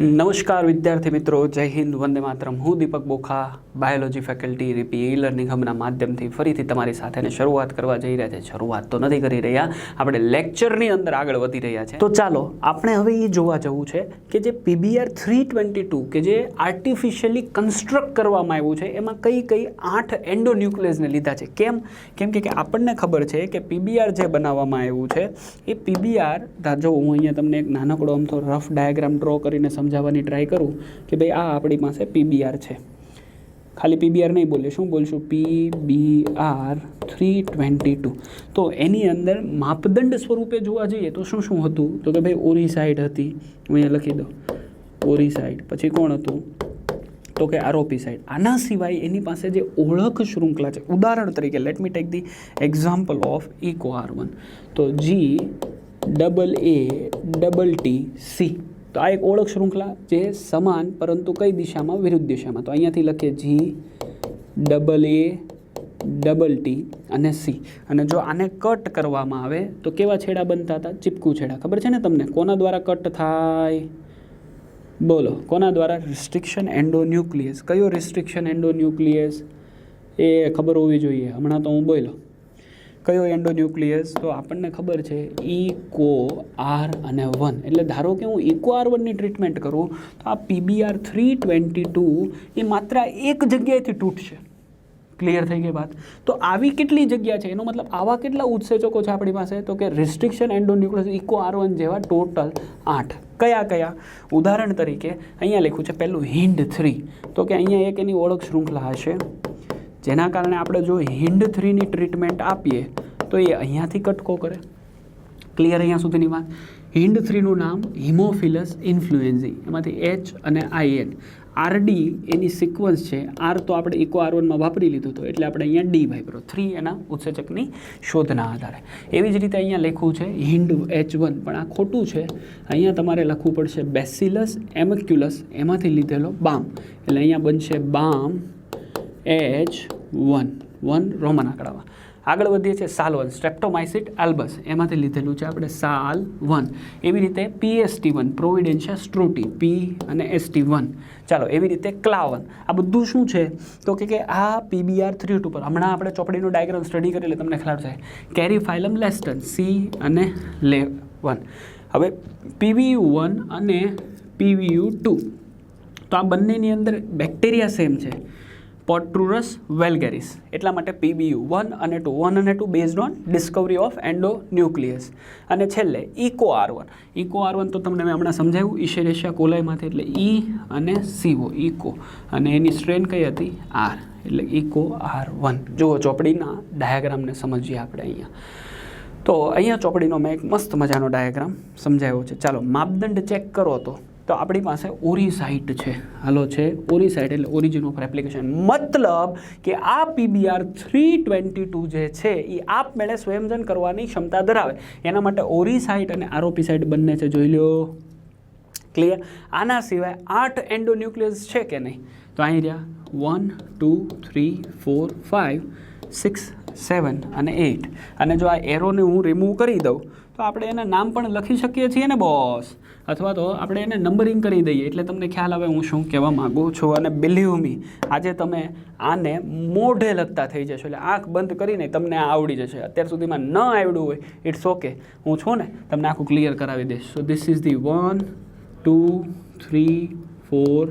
નમસ્કાર વિદ્યાર્થી મિત્રો, જય હિન્દ, વંદે માતરમ. હું દીપક બોખા, બાયોલોજી ફેકલ્ટી, રીપી ઈ લર્નિંગ માધ્યમથી ફરીથી તમારી સાથે શરૂઆત કરવા જઈ રહ્યા છે શરૂઆત તો નથી કરી રહ્યા, આપણે લેક્ચરની અંદર આગળ વધી રહ્યા છે તો ચાલો, આપણે હવે એ જોવા જવું છે કે જે પીબીઆર થ્રી ટ્વેન્ટી ટુ, કે જે આર્ટિફિશિયલી કન્સ્ટ્રક્ટ કરવામાં આવ્યું છે, એમાં કઈ કઈ આઠ એન્ડોન્યુક્લિયસને લીધા છે. કેમ? કેમ કે આપણને ખબર છે કે પીબીઆર જે બનાવવામાં આવ્યું છે, એ પીબીઆર જો હું અહીંયા તમને એક નાનકડો અમથો રફ ડાયાગ્રામ ડ્રો કરીને સમજાવવાની ટ્રાય કરું કે ભાઈ આ આપણી પાસે પીબીઆર છે. ખાલી પીબીઆર નહીં બોલીએ, શું બોલશું? PBR three twenty two. તો એની અંદર માપદંડ સ્વરૂપે જોવા જઈએ તો શું શું હતું? તો કે ભાઈ ઓરી સાઈડ હતી, હું અહીંયા લખી દઉં. ઓરી સાઈડ. પછી કોણ હતું? તો કે આરોપી સાઈડ. આના સિવાય એની પાસે જે ઓળખ શૃંખલા છે, ઉદાહરણ તરીકે let me take the example of Eco R one તો G double A double T C તો આ એક ઓળખ શૃંખલા જે સમાન પરંતુ કઈ દિશામાં? વિરુદ્ધ દિશામાં. તો અહીંયાથી લખીએ G double A double T અને સી અને જો આને કટ કરવામાં આવે, તો કેવા છેડા બનતા હતા? ચીપકુ છેડા. ખબર છે ને તમને? કોના દ્વારા કટ થાય? બોલો. કોના દ્વારા? રિસ્ટ્રિક્શન એન્ડોન્યુક્લિયસ કયો રિસ્ટ્રિક્શન એન્ડોન્યુક્લિયસ એ ખબર હોવી જોઈએ. હમણાં તો હું બોલો કયો એન્ડોન્યુક્લિયસ? તો આપણને ખબર છે ઇકો આર અને વન. એટલે ધારો કે હું ઇકો આર વનની ટ્રીટમેન્ટ કરું, તો આ પીબીઆર થ્રી ટ્વેન્ટી ટુ એ માત્ર એક જગ્યાએથી તૂટશે. ક્લિયર થઈ ગઈ વાત? તો આવી કેટલી જગ્યા છે? એનો મતલબ આવા કેટલા ઉત્સેચકો છે આપણી પાસે? તો કે restriction endonuclease Eco R one જેવા ટોટલ આઠ. કયા કયા? ઉદાહરણ તરીકે, અહીંયા લખ્યું છે પહેલું હિન્ડ થ્રી. તો કે અહીંયા એક એની ઓળખ શૃંખલા હશે. જેના કારણે આપણે જો હિન્ડ થ્રીની ટ્રીટમેન્ટ આપીએ, તો એ અહીંયાથી કટકો કરે. ક્લિયર અહીંયા સુધીની વાત? હિન્ડ થ્રીનું નામ હિમોફિલસ ઇન્ફ્લુએન્ઝી, એમાંથી એચ અને આઈ એન આરડી એની સિક્વન્સ છે. આર તો આપણે ઇકો આર વનમાં વાપરી લીધું હતું, એટલે આપણે અહીંયા ડી વાપરો થ્રી એના ઉત્સેચકની શોધના આધારે. એવી જ રીતે અહીંયા લખ્યું છે હિન્ડ એચ વન પણ આ ખોટું છે. અહીંયા તમારે લખવું પડશે બેસિલસ એમક્યુલસ, એમાંથી લીધેલો બામ. એટલે અહીંયા બનશે Bam H one one roman આંકડામાં. આગળ વધીએ છીએ સાલ વન સ્ટ્રેપ્ટોમાઇસિટ આલ્બસ. એમાંથી લીધેલું છે આપણે સાલ વન એવી રીતે પીએસટી વન પ્રોવિડેન્શિયા સ્ટ્રુટી, પી અને એસટી વન. ચાલો, એવી રીતે ક્લાવન. આ બધું શું છે? તો કે આ પીબીઆર થ્રી ટુ પર હમણાં આપણે ચોપડીનો ડાયગ્રામ સ્ટડી કરી એટલે તમને ખ્યાલ છે કેરી ફાઇલમ લેસ્ટન સી અને લે વન. હવે પીવીયુ વન અને પીવીયુ ટુ. તો આ બંનેની અંદર બેક્ટેરિયા સેમ છે. પોટ્રુરસ વેલગેરિસ એટલા માટે પીબીયુ વન અને ટુ વન અને two based on discovery of endonuclease અને છેલ્લે Eco R one Eco R one તો તમને મેં હમણાં સમજાવ્યું ઈશેરેશિયા કોલાયમાંથી એટલે ઈ અને સીઓ ઇકો અને એની સ્ટ્રેન કઈ હતી? આર એટલે ઇકો આર વન જુઓ ચોપડીના ડાયાગ્રામને સમજીએ આપણે અહીંયા. તો અહીંયા ચોપડીનો મેં એક મસ્ત મજાનો ડાયાગ્રામ સમજાવ્યો છે. ચાલો માપદંડ ચેક કરો તો. તો આપણી પાસે ઓરિસાઇટ છે. હાલો છે. ઓરિસાઇટ એટલે ઓરિજિન ઓફ એપ્લિકેશન મતલબ કે આ પીબીઆર થ્રી ટ્વેન્ટી ટુ જે છે એ આપમેળે સ્વયંજન કરવાની ક્ષમતા ધરાવે. એના માટે ઓરિસાઇટ અને આરોપી સાઇટ બંને છે. જોઈ લો ક્લિયર આના સિવાય આઠ એન્ડોન્યુક્લિયસ છે કે નહીં? તો અહીં રહ્યા. One two three four five six seven અને એઇટ અને જો આ એરોને હું રિમૂવ કરી દઉં, તો આપણે એના નામ પણ લખી શકીએ છીએ ને બોસ અથવા તો આપણે એને નંબરિંગ કરી દઈએ. એટલે તમને ખ્યાલ આવે હું શું કહેવા માગું છું અને બિલીવ મી આજે તમે આને મોઢે લગતા થઈ જશો. એટલે આંખ બંધ કરીને તમને આ આવડી જશે. અત્યાર સુધીમાં ન આવડ્યું હોય ઇટ્સ ઓકે હું છું ને, તમને આખું ક્લિયર કરાવી દઈશ. So this is the one two three four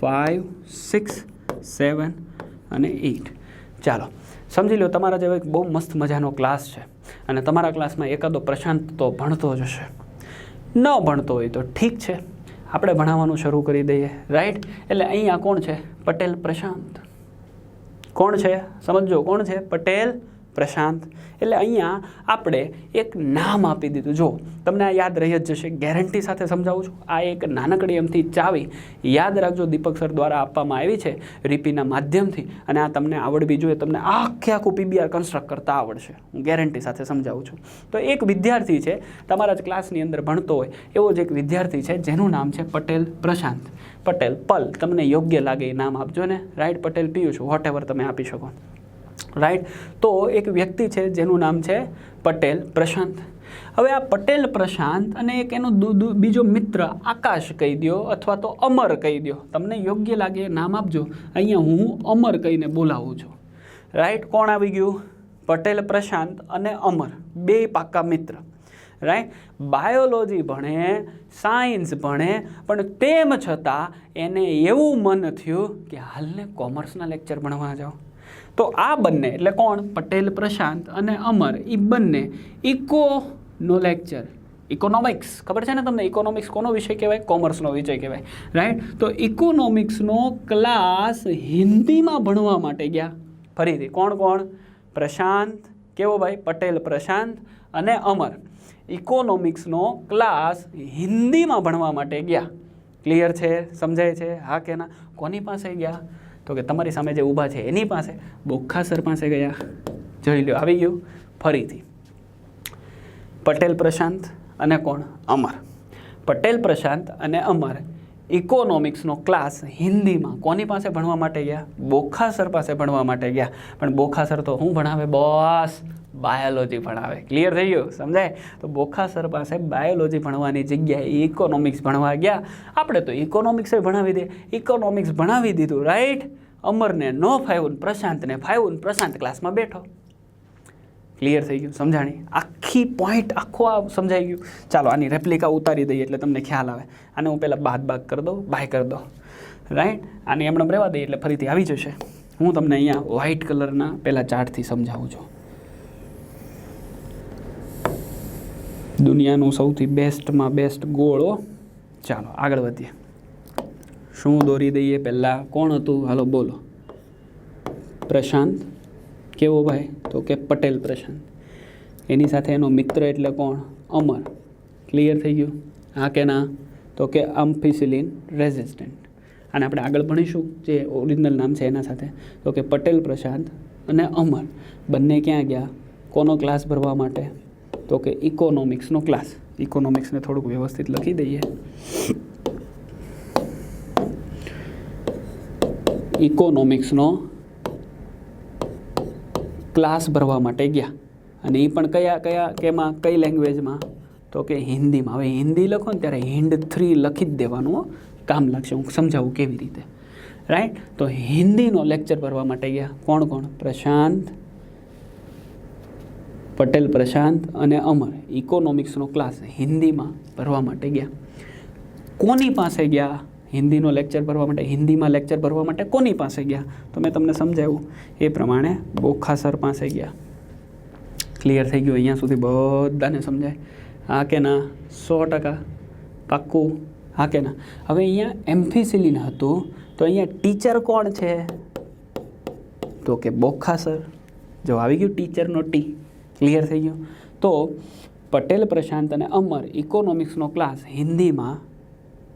five six seven અને એઇટ ચાલો, સમજી લો, તમારા જેવો એક બહુ મસ્ત મજાનો ક્લાસ છે. અને તમારા ક્લાસમાં એકાદો પ્રશાંત તો ભણતો જ હશે. ન ભણતો હોય તો ઠીક છે. આપણે ભણાવવાનું શરૂ કરી દઈએ. રાઈટ એટલે અહીંયા કોણ છે? પટેલ પ્રશાંત. કોણ છે? સમજો, કોણ છે? પટેલ પ્રશાંત. એટલે અહીંયા આપણે એક નામ આપી દીધું. જો, તમને આ યાદ રહી જ જશે. ગેરંટી સાથે સમજાવું છું. આ એક નાનકડી એમથી ચાવી યાદ રાખજો દીપક સર દ્વારા આપવામાં આવી છે રીપીના માધ્યમથી. અને આ તમને આવડવી જોઈએ તમને આખે આખું પીબીઆર કન્સ્ટ્રક્ટ કરતા આવડશે. હું ગેરંટી સાથે સમજાવું છું. તો એક વિદ્યાર્થી છે, તમારા જ ક્લાસની અંદર ભણતો હોય, એવો જ એક વિદ્યાર્થી છે, જેનું નામ છે પટેલ પ્રશાંત. પટેલ પલ. તમને યોગ્ય લાગે એ નામ આપજો ને. Right Patel Piyush whatever તમે આપી શકો. રાઈટ તો એક વ્યક્તિ છે, જેનું નામ છે પટેલ પ્રશાંત. હવે આ પટેલ પ્રશાંત અને એક એનો બીજો મિત્ર આકાશ કહી દો અથવા તો અમર કહી દો તમને યોગ્ય લાગે નામ આપજો. અહીંયા હું અમર કહીને બોલાવું છું. રાઈટ કોણ આવી ગયું? પટેલ પ્રશાંત અને અમર. બે પાક્કા મિત્ર. રાઈટ બાયોલોજી ભણે સાયન્સ ભણે, પણ તેમ છતાં એને એવું મન થયું કે હાલને કોમર્સના લેક્ચર ભણવા જાઓ. તો આ બંને, એટલે કોણ? પટેલ, પ્રશાંત અને અમર એ બંને ઇકોનો લેક્ચર ઇકોનોમિક્સ ખબર છે ને તમને? ઇકોનોમિક્સ કોનો વિષય કહેવાય? કોમર્સનો વિષય કહેવાય. રાઈટ તો ઇકોનોમિક્સનો ક્લાસ હિન્દીમાં ભણવા માટે ગયા. ફરીથી, કોણ કોણ? પ્રશાંત. કેવો ભાઈ? પટેલ, પ્રશાંત અને અમર. ઇકોનોમિક્સનો ક્લાસ હિન્દીમાં ભણવા માટે ગયા. ક્લિયર છે? સમજાય છે? હા કે ના? કોની પાસે ગયા? તો કે તમારી સામે જે ઊભા છે એની પાસે બોખા સર પાસે ગયા. જોઈ લો આવી ગયું. ફરીથી. પટેલ પ્રશાંત અને કોણ? અમર. પટેલ પ્રશાંત અને અમર. ઇકોનોમિક્સનો ક્લાસ હિન્દીમાં કોની પાસે ભણવા માટે ગયા? બોખા સર પાસે ભણવા માટે ગયા. પણ બોખા સર તો શું ભણાવે? બોસ બાયોલોજી ભણાવે. ક્લિયર થઈ ગયું? સમજાય? તો બોખા સર પાસે બાયોલોજી ભણવાની જગ્યાએ ઇકોનોમિક્સ ભણવા ગયા. આપણે તો ઇકોનોમિક્સ ભણાવી દે. ઇકોનોમિક્સ ભણાવી દીધું રાઈટ અમરને નો ફાવ્યું પ્રશાંતને ફાવ્યું પ્રશાંત ક્લાસમાં બેઠો. ક્લિયર થઈ ગયું. સમજાણી? આખી પોઈન્ટ આખો આ સમજાઈ ગયું. ચાલો, આની રેપ્લિકા ઉતારી દઈએ એટલે તમને ખ્યાલ આવે. આને હું પહેલાં બાદ બાદ કરી દઉં બાય કરી દઉં. રાઈટ આને એમણે રહેવા દઈએ એટલે ફરીથી આવી જશે. હું તમને અહીંયા વ્હાઇટ કલરના પહેલાં ચાર્ટથી સમજાવું છું. દુનિયાનું સૌથી બેસ્ટમાં બેસ્ટ ગોળો ચાલો, આગળ વધીએ. શું દોરી દઈએ પહેલાં? કોણ હતું? હાલો, બોલો. પ્રશાંત. કેવો ભાઈ? તો કે પટેલ પ્રશાંત. એની સાથે એનો મિત્ર એટલે કોણ? અમર. ક્લિયર થઈ ગયું? હા કે ના? તો કે અમ્ફિસિલિન રેઝિસ્ટન્ટ. અને આપણે આગળ ભણીશું, જે ઓરિજિનલ નામ છે એના સાથે. તો કે પટેલ પ્રશાંત અને અમર. બંને ક્યાં ગયા? કોનો ક્લાસ ભરવા માટે? તો કે ઇકોનોમિક્સનો ક્લાસ. ઇકોનોમિક્સને થોડુંક વ્યવસ્થિત લખી દઈએ. ઇકોનોમિક્સનો ક્લાસ ભરવા માટે ગયા. અને એ પણ કયા કયા, કેમાં, કઈ લેંગ્વેજમાં તો કે હિન્દીમાં. હવે હિન્દી લખો ને ત્યારે હિન્દ થ્રી લખી જ દેવાનું કામ લાગશે. હું સમજાવું કેવી રીતે? રાઈટ તો હિન્દીનો લેક્ચર ભરવા માટે ગયા. કોણ કોણ? પ્રશાંત પટેલ, પ્રશાંત અને અમર. ઇકોનોમિક્સનો ક્લાસ હિન્દીમાં ભરવા માટે ગયા. કોની પાસે ગયા? હિન્દીનો લેક્ચર ભરવા માટે, હિન્દીમાં લેક્ચર ભરવા માટે કોની પાસે ગયા? તો મેં તમને સમજાવ્યું. એ પ્રમાણે બોખા સર પાસે ગયા. ક્લિયર થઈ ગયું. અહીંયા સુધી બધાને સમજાય. હા કે ના સો ટકા. પાક્કું? હા કે ના હવે અહીંયા એમ્ફિસિલિન હતું. તો અહીંયા ટીચર કોણ છે? તો કે બોખા સર. જો આવી ગયું ટીચરનો ટી. ક્લિયર થઈ ગયું. તો પટેલ પ્રશાંત અને અમર ઇકોનોમિક્સનો ક્લાસ હિન્દીમાં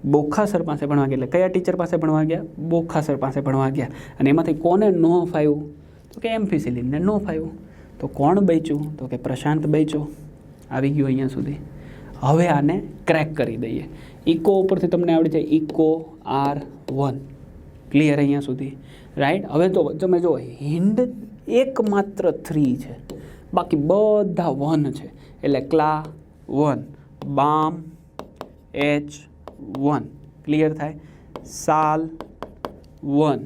બોખા સર પાસે ભણવા ગયા. એટલે કયા ટીચર પાસે ભણવા ગયા? બોખા સર પાસે ભણવા ગયા. અને એમાંથી કોને નો ફાવ્યું તો કે એમ્ફિસિલિનને નો ફાવ્યું તો કોણ બેચ્યું? તો કે પ્રશાંત બેચ્યો. આવી ગયો અહીંયા સુધી. હવે આને ક્રેક કરી દઈએ. ઇકો ઉપરથી તમને આવડી જાય ઇકો આર વન. ક્લિયર અહીંયા સુધી. રાઈટ? હવે તો તમે જો હિન્ડ એકમાત્ર થ્રી છે. બાકી બધા વન છે. એટલે Cla one. Bam, H one clear થાય? Sal one.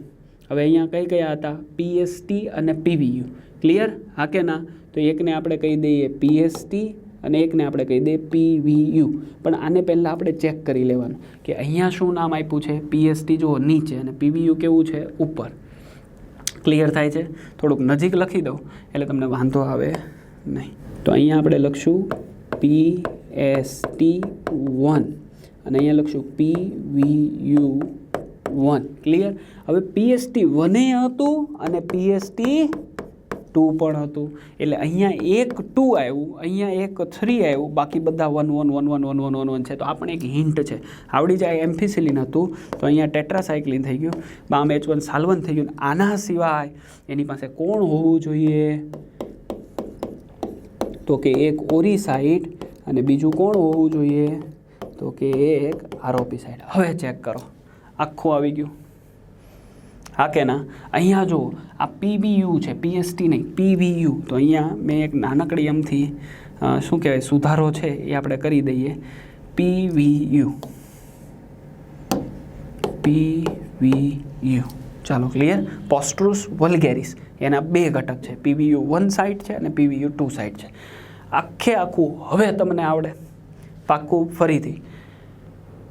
હવે અહીંયા કઈ કયા હતા? પીએસટી અને પીવીયુ ક્લિયર હા કે ના? તો એકને આપણે કહી દઈએ પીએસટી અને એકને આપણે કહી દઈએ પીવીયુ પણ આને પહેલાં આપણે ચેક કરી લેવાનું કે અહીંયા શું નામ આપ્યું છે? પીએસટી જુઓ, નીચે. અને પીવીયુ કેવું છે? ઉપર. ક્લિયર થાય છે? થોડુંક નજીક લખી દઉં, એટલે તમને વાંધો આવે નહીં. તો અહીંયા આપણે લખશું પી એસ ટી વન અને અહીંયા લખશું P V U one clear હવે પીએસટી વને હતું અને પીએસટી ટુ પણ હતું. એટલે અહીંયા એક ટુ આવ્યું, અહીંયા એક થ્રી આવ્યું, બાકી બધા one one one one one one one one છે. તો આપણે એક હિન્ટ છે. આવડી જાય એમ્ફિસિલિન હતું, તો અહીંયા ટેટ્રાસાયક્લિન થઈ ગયું. બામ એચ વન સાલવન થઈ ગયું. આના સિવાય એની પાસે કોણ હોવું જોઈએ? તો કે એક ઓરીસાઇડ અને બીજું કોણ હોવું જોઈએ? તો કે એક આરોપી સાઈડ હવે ચેક કરો. આખું આવી ગયું. હા કે ના? અહીંયા જો, આ પીબીયુ છે પીએસટી નહીં પીવીયુ તો અહીંયા મેં એક નાનકડી એમથી શું કહેવાય, સુધારો છે એ આપણે કરી દઈએ. પીવીયુ પીવીયુ ચાલો ક્લિયર પોસ્ટ્રુસ વલ્ગેરિસ એના બે ઘટક છે. પીવીયુ વન સાઇડ છે અને પીવીયુ ટુ સાઇડ છે. આખે આખું હવે તમને આવડે. પાક્કું ફરીથી.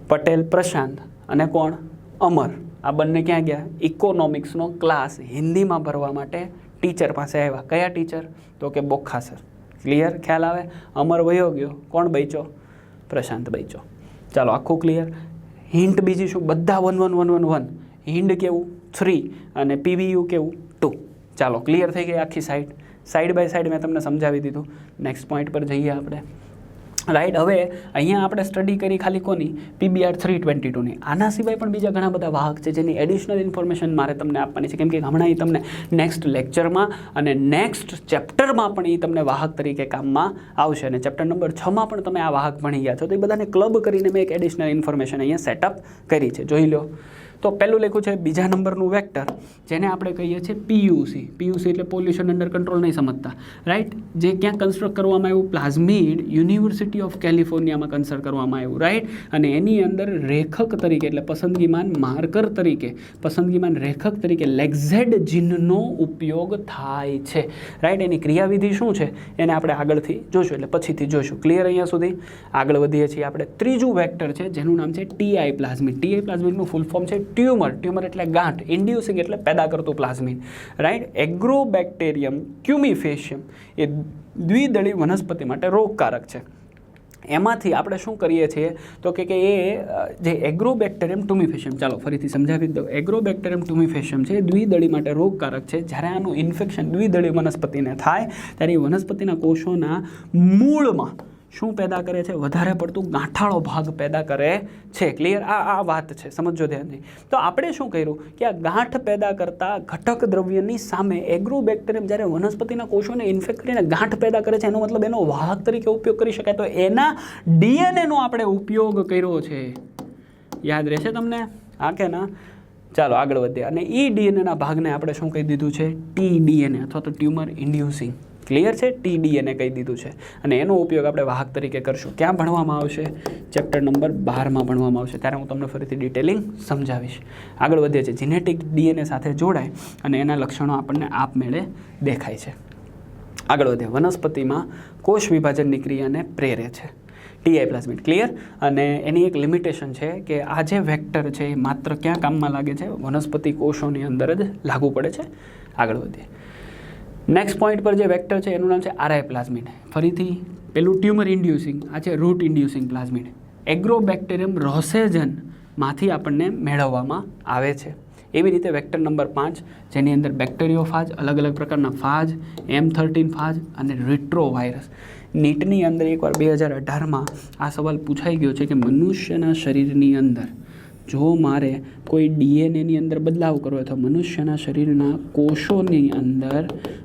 પટેલ, પ્રશાંત અને કોણ? અમર. આ બંને ક્યાં ગયા? ઇકોનોમિક્સનો ક્લાસ હિન્દીમાં ભરવા માટે ટીચર પાસે આવ્યા. કયા ટીચર તો કે બોખા સર ક્લિયર ખ્યાલ આવે? અમર વયો ગયો. કોણ બૈચો પ્રશાંત બૈચો ચાલો, આખું ક્લિયર હિન્ટ બીજી શું? બધા one one one one one hint કેવું? થ્રી અને પીવીયુ કેવું? ટુ ચાલો ક્લિયર થઈ ગઈ આખી સાઈડ સાઈડ બાય સાઈડ મેં તમને સમજાવી દીધું. નેક્સ્ટ પોઈન્ટ પર જઈએ આપણે. રાઈટ હવે અહીંયા આપણે સ્ટડી કરી ખાલી કોની? પીબીઆર થ્રી ટ્વેન્ટી ટુની આના સિવાય પણ બીજા ઘણા બધા વાહક છે જેની એડિશનલ ઇન્ફોર્મેશન મારે તમને આપવાની છે. કેમ કે હમણાં એ તમને નેક્સ્ટ લેક્ચરમાં અને નેક્સ્ટ ચેપ્ટરમાં પણ એ તમને વાહક તરીકે કામમાં આવશે. અને ચેપ્ટર નંબર છમાં પણ તમે આ વાહક ભણી ગયા છો. તો એ બધાને ક્લબ કરીને મેં એક એડિશનલ ઇન્ફોર્મેશન અહીંયા સેટઅપ કરી છે. જોઈ લો. તો પહેલું લખ્યું છે બીજા નંબરનું વેક્ટર, જેને આપણે કહીએ છીએ પીયુસી પીયુસી એટલે પોલ્યુશન અંડર કંટ્રોલ નહીં સમજતા. રાઈટ જે ક્યાં કન્સ્ટ્રક્ટ કરવામાં આવ્યું? પ્લાઝમિડ યુનિવર્સિટી ઓફ કેલિફોર્નિયામાં કન્સ્ટ્રક્ટ કરવામાં આવ્યું. રાઈટ અને એની અંદર રેખક તરીકે એટલે પસંદગીમાન માર્કર તરીકે, પસંદગીમાન રેખક તરીકે લેક્ઝેડ જીનનો ઉપયોગ થાય છે. રાઈટ એની ક્રિયાવિધિ શું છે? એને આપણે આગળથી જોશું એટલે પછીથી જોશું ક્લિયર અહીંયા સુધી? આગળ વધીએ છીએ આપણે. ત્રીજું વેક્ટર છે, જેનું નામ છે ટીઆઈ પ્લાઝમિડ ટીઆઈ પ્લાઝમિડનું ફૂલ ફોર્મ છે ટ્યુમર ટ્યુમર એટલે ગાંઠ, ઇન્ડ્યુસિંગ એટલે પેદા કરતું પ્લાઝમિન રાઈટ એગ્રોબેક્ટેરિયમ ક્યુમિફેશિયમ એ દ્વિદળી વનસ્પતિ માટે રોગકારક છે. એમાંથી આપણે શું કરીએ છીએ? તો કે એ જે એગ્રોબેક્ટેરિયમ ટુમિફેશિયમ ચાલો ફરીથી સમજાવી દઉં. એગ્રોબેક્ટેરિયમ ટુમિફેશિયમ છે દ્વિદળી માટે રોગકારક છે. જ્યારે આનું ઇન્ફેક્શન દ્વિદળી વનસ્પતિને થાય, ત્યારે વનસ્પતિના કોષોના મૂળમાં શું પેદા કરે છે? વધારે પડતું ગાંઠાળો ભાગ પેદા કરે છે. ક્લિયર આ આ વાત છે. સમજો ધ્યાનથી. તો આપણે શું કર્યું? કે આ ગાંઠ પેદા કરતા ઘટક દ્રવ્યની સામે એગ્રોબેક્ટેરિયમ જ્યારે વનસ્પતિના કોષોને ઇન્ફેક્ટ કરીને ગાંઠ પેદા કરે છે, એનો મતલબ એનો વાહક તરીકે ઉપયોગ કરી શકાય. તો એના ડીએનએનો આપણે ઉપયોગ કર્યો છે. યાદ રહેશે તમને? આ કે ના? ચાલો, આગળ વધીએ. અને એ ડીએનએના ભાગને આપણે શું કહી દીધું છે? ટી ડીએનએ અથવા તો ટ્યુમર ઇન્ડ્યુસિંગ ક્લિયર છે? ટી ડીએનએ કહી દીધું છે. અને એનો ઉપયોગ આપણે વાહક તરીકે કરશું. ક્યાં ભણવામાં આવશે? ચેપ્ટર નંબર બારમાં ભણવામાં આવશે. ત્યારે હું તમને ફરીથી ડિટેલિંગ સમજાવીશ. આગળ વધીએ છીએ. જીનેટિક ડીએનએ સાથે જોડાય અને એના લક્ષણો આપણને આપમેળે દેખાય છે. આગળ વધીએ. વનસ્પતિમાં કોષ વિભાજનની ક્રિયાને પ્રેરે છે. ટીઆઈ પ્લાઝમિડ ક્લિયર અને એની એક લિમિટેશન છે કે આ જે વેક્ટર છે એ માત્ર ક્યાં કામમાં લાગે છે? વનસ્પતિ કોષોની અંદર જ લાગુ પડે છે. આગળ વધીએ. નેક્સ્ટ પોઈન્ટ પર જે વેક્ટર છે, એનું નામ છે આરઆઈ પ્લાઝમિડ ફરીથી, પેલું ટ્યુમર ઇન્ડ્યુસિંગ આ છે રૂટ ઇન્ડ્યુસિંગ પ્લાઝમિડ એગ્રોબેક્ટેરિયમ રોસેજનમાંથી આપણને મેળવવામાં આવે છે. એવી રીતે વેક્ટર નંબર પાંચ, જેની અંદર બેક્ટેરિયો ફાજ અલગ અલગ પ્રકારના ફાજ એમ થર્ટીન ફાજ અને રિટ્રો વાયરસ નીટની અંદર એકવાર બે હજાર અઢારમાં આ સવાલ પૂછાઈ ગયો છે કે મનુષ્યના શરીરની અંદર જો મારે કોઈ ડીએનએની અંદર બદલાવ કરવો હોય તો મનુષ્યના શરીરના કોષોની અંદર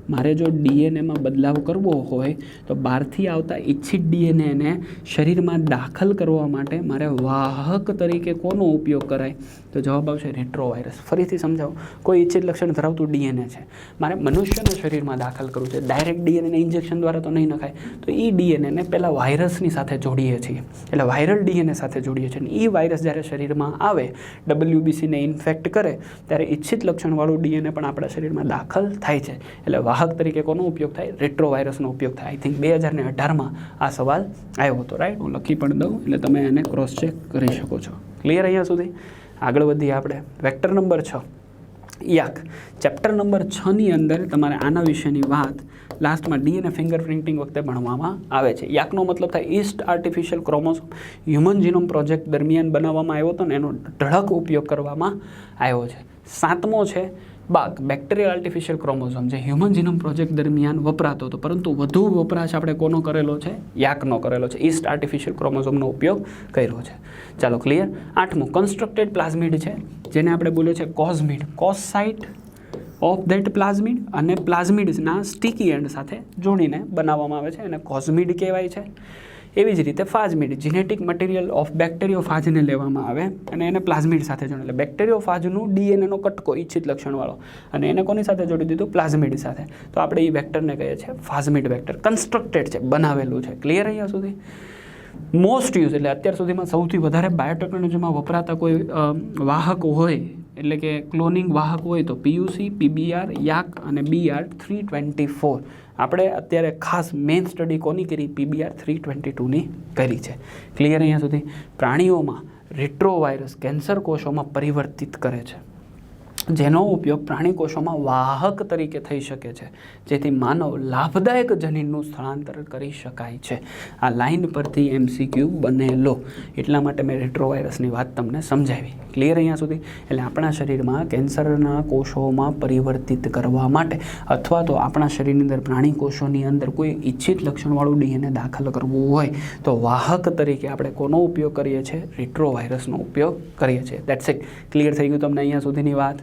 મારે જો ડીએનએમાં બદલાવ કરવો હોય તો બહારથી આવતા ઇચ્છિત ડીએનએને શરીરમાં દાખલ કરવા માટે મારે વાહક તરીકે કોનો ઉપયોગ કરાય? તો જવાબ આવશે રેટ્રોવાયરસ ફરીથી સમજાવો. કોઈ ઇચ્છિત લક્ષણ ધરાવતું ડીએનએ છે. મારે મનુષ્યના શરીરમાં દાખલ કરવું છે. ડાયરેક્ટ ડીએનએને ઇન્જેક્શન દ્વારા તો નહીં નખાય. તો એ ડીએનએને પહેલાં વાયરસની સાથે જોડીએ છીએ. એટલે વાયરલ ડીએનએ સાથે જોડીએ છીએ. અને એ વાયરસ જ્યારે શરીરમાં આવે ડબલ્યુબીસીને ઇન્ફેક્ટ કરે, ત્યારે ઇચ્છિત લક્ષણવાળું ડીએનએ પણ આપણા શરીરમાં દાખલ થાય છે. એટલે વાહક તરીકે કોનો ઉપયોગ થાય? રેટ્રોવાયરસનો ઉપયોગ થાય. આઈ થિંક બે હજાર ને અઢારમાં આ સવાલ આવ્યો હતો રાઈટ હું લખી પણ દઉં, એટલે તમે એને ક્રોસ ચેક કરી શકો છો. ક્લિયર અહીંયા સુધી? આગળ વધીએ આપણે. વેક્ટર નંબર છ. યાક. ચેપ્ટર નંબર છની અંદર તમારે આના વિશેની વાત લાસ્ટમાં ડીએનએ ફિંગરપ્રિન્ટિંગ વખતે ભણવામાં આવે છે. યાકનો મતલબ થાય yeast artificial chromosome human genome project દરમિયાન બનાવવામાં આવ્યો હતો ને એનો ઢળક ઉપયોગ કરવામાં આવ્યો છે. સાતમો છે બાગ બેક્ટેરિયલ આર્ટિફિશિયલ ક્રોમોઝોમ જે હ્યુમન જીનોમ પ્રોજેક્ટ દરમિયાન વપરાતો હતો. પરંતુ વધુ વપરાશ આપણે કોનો કરેલો છે? યાકનો કરેલો છે. ઈસ્ટ આર્ટિફિશિયલ ક્રોમોઝોમનો ઉપયોગ કર્યો છે. ચાલો ક્લિયર આઠમું કન્સ્ટ્રક્ટેડ પ્લાઝમિડ છે. જેને આપણે બોલીએ છે cosmid cos site of that plasmid અને પ્લાઝમિડ્સના સ્ટીકી એન્ડ સાથે જોડીને બનાવવામાં આવે છે. અને કોઝમિડ કહેવાય છે. એવી જ રીતે ફાજમિડ જીનેટિક મટીરિયલ ઓફ બેક્ટેરિયોફાજને લેવામાં આવે અને એને પ્લાઝમિડ સાથે જોડે. એટલે બેક્ટેરિયોફાજનું ડીએનએનો કટકો, ઈચ્છિત લક્ષણવાળો. અને એને કોની સાથે જોડી દીધું? પ્લાઝમિડ સાથે. તો આપણે એ વેક્ટરને કહીએ છીએ ફાઝમિડ વેક્ટર કન્સ્ટ્રક્ટેડ છે, બનાવેલું છે. ક્લિયર અહીંયા સુધી? મોસ્ટ યુઝ એટલે અત્યાર સુધીમાં સૌથી વધારે બાયોટેકનોલોજીમાં વપરાતા કોઈ વાહક હોય એટલે કે ક્લોનિંગ વાહક હોય તો પીયુસી પીબીઆર યાક અને બીઆર થ્રી ટ્વેન્ટી ફોર. આપણે અત્યારે ખાસ મેઇન સ્ટડી કોની કરી? પીબીઆર થ્રી ટ્વેન્ટી ટુની કરી છે. ક્લિયર અહીંયા સુધી? પ્રાણીઓમાં રિટ્રોવાયરસ કેન્સર કોષોમાં પરિવર્તિત કરે છે. જેનો ઉપયોગ પ્રાણી કોષોમાં વાહક તરીકે થઈ શકે છે. જેથી માનવ લાભદાયક જનીનનું સ્થળાંતર કરી શકાય છે. આ લાઇન પરથી એમસીક્યુ બનેલો. એટલા માટે મેં રેટ્રોવાયરસની વાત તમને સમજાવી. ક્લિયર અહીંયા સુધી? એટલે આપણા શરીરમાં કેન્સરના કોષોમાં પરિવર્તિત કરવા માટે અથવા તો આપણા શરીરની અંદર પ્રાણી કોષોની અંદર કોઈ ઈચ્છિત લક્ષણવાળું ડીએનએ દાખલ કરવું હોય, તો વાહક તરીકે આપણે કોનો ઉપયોગ કરીએ છીએ? રેટ્રોવાયરસનો ઉપયોગ કરીએ છીએ. દેટ્સ ઇટ ક્લિયર થઈ ગયું તમને અહીંયા સુધીની વાત?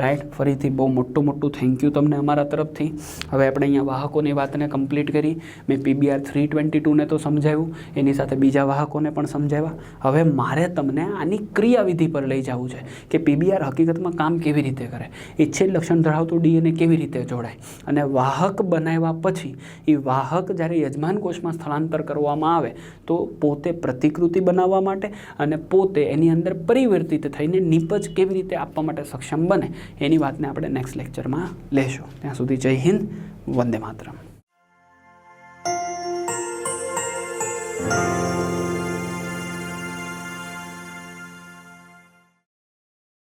રાઈટ ફરીથી બહુ મોટું મોટું થેન્ક યુ તમને અમારા તરફથી. હવે આપણે અહીંયા વાહકોની વાતને કમ્પ્લીટ કરી. મેં પીબીઆર થ્રી ટ્વેન્ટી ટુને તો સમજાવ્યું. એની સાથે બીજા વાહકોને પણ સમજાવ્યા. હવે મારે તમને આની ક્રિયાવિધિ પર લઈ જવું છે કે પીબીઆર હકીકતમાં કામ કેવી રીતે કરે? ઈચ્છિત લક્ષણ ધરાવતું ડીએનએ કેવી રીતે જોડાય? અને વાહક બનાવ્યા પછી એ વાહક જ્યારે યજમાન કોષમાં સ્થળાંતર કરવામાં આવે, તો પોતે પ્રતિકૃતિ બનાવવા માટે અને પોતે એની અંદર પરિવર્તિત થઈને નિપજ કેવી રીતે આપવા માટે સક્ષમ બને? એની વાતને આપણે નેક્સ્ટ લેક્ચરમાં લેશું. ત્યાં સુધી જય હિન્દ વંદે માતરમ.